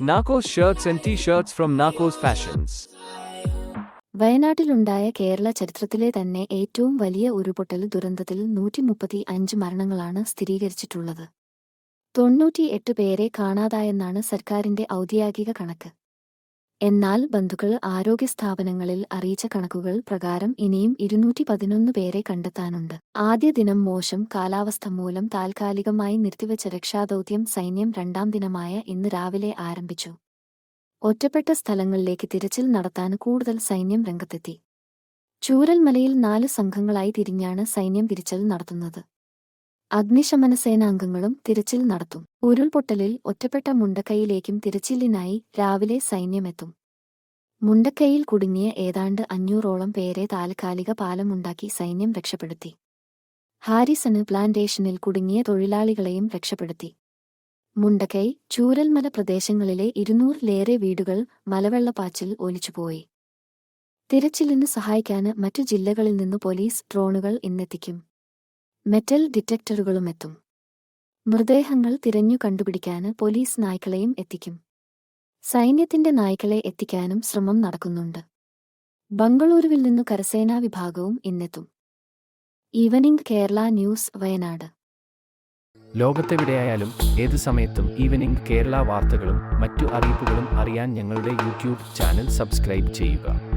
Narcos shirts and t-shirts from Narcos Fashions. വയനാട്ടിലുണ്ടായ Kerala ചരിത്രത്തിലെ തന്നെ ഏറ്റവും വലിയ ഉരുപൊട്ടൽ ദുരന്തത്തിൽ നൂറ്റി മുപ്പത്തി അഞ്ച് മരണങ്ങളാണ് സ്ഥിരീകരിച്ചിട്ടുള്ളത് തൊണ്ണൂറ്റിയെട്ട് പേരെ കാണാതായെന്നാണ് സർക്കാരിന്റെ ഔദ്യോഗിക കണക്ക് എന്നാൽ ബന്ധുക്കൾ ആരോഗ്യ സ്ഥാപനങ്ങളിൽ അറിയിച്ച കണക്കുകൾ പ്രകാരം ഇനിയും ഇരുന്നൂറ്റി പതിനൊന്ന് പേരെ കണ്ടെത്താനുണ്ട്. ആദ്യ ദിനം മോശം കാലാവസ്ഥ മൂലം താൽക്കാലികമായി നിർത്തിവച്ച രക്ഷാദൌത്യം സൈന്യം രണ്ടാം ദിനമായ ഇന്ന് രാവിലെ ആരംഭിച്ചു. ഒറ്റപ്പെട്ട സ്ഥലങ്ങളിലേക്ക് തിരച്ചിൽ നടത്താൻ കൂടുതൽ സൈന്യം രംഗത്തെത്തി. ചൂരൽമലയിൽ നാല് സംഘങ്ങളായി തിരിഞ്ഞാണ് സൈന്യം തിരിച്ചൽ നടത്തുന്നത്. അഗ്നിശമന സേനാംഗങ്ങളും തിരച്ചിൽ നടത്തും. ഉരുൾപൊട്ടലിൽ ഒറ്റപ്പെട്ട മുണ്ടക്കൈയിലേക്കും തിരച്ചിലിനായി രാവിലെ സൈന്യമെത്തും. മുണ്ടക്കൈയിൽ കുടുങ്ങിയ ഏതാണ്ട് അഞ്ഞൂറോളം പേരെ താൽക്കാലിക പാലമുണ്ടാക്കി സൈന്യം രക്ഷപ്പെടുത്തി. ഹാരിസണ് പ്ലാന്റേഷനിൽ കുടുങ്ങിയ തൊഴിലാളികളെയും രക്ഷപ്പെടുത്തി. മുണ്ടക്കൈ ചൂരൽമല പ്രദേശങ്ങളിലെ ഇരുന്നൂറിലേറെ വീടുകൾ മലവെള്ളപ്പാച്ചിൽ ഒലിച്ചുപോയി. തിരച്ചിലിന് സഹായിക്കാന് മറ്റു ജില്ലകളിൽ നിന്ന് പോലീസ് ഡ്രോണുകൾ ഇന്നെത്തിക്കും. മെറ്റൽ ഡിറ്റക്ടറുകളുമെത്തും മൃതദേഹങ്ങൾ തിരഞ്ഞു കണ്ടുപിടിക്കാന് പോലീസ് നായ്ക്കളെയും എത്തിക്കും. സൈന്യത്തിന്റെ നായ്ക്കളെ എത്തിക്കാനും ശ്രമം നടക്കുന്നുണ്ട്. ബംഗളൂരുവിൽ നിന്നു കരസേനാ വിഭാഗവും ഇന്നെത്തും. Evening Kerala news Wayanad. ലോകത്തെവിടെയായാലും ഏത് സമയത്തും ഈവനിംഗ് കേരള വാർത്തകളും മറ്റു അറിയിപ്പുകളും അറിയാൻ ഞങ്ങളുടെ യൂട്യൂബ് ചാനൽ സബ്സ്ക്രൈബ് ചെയ്യുക.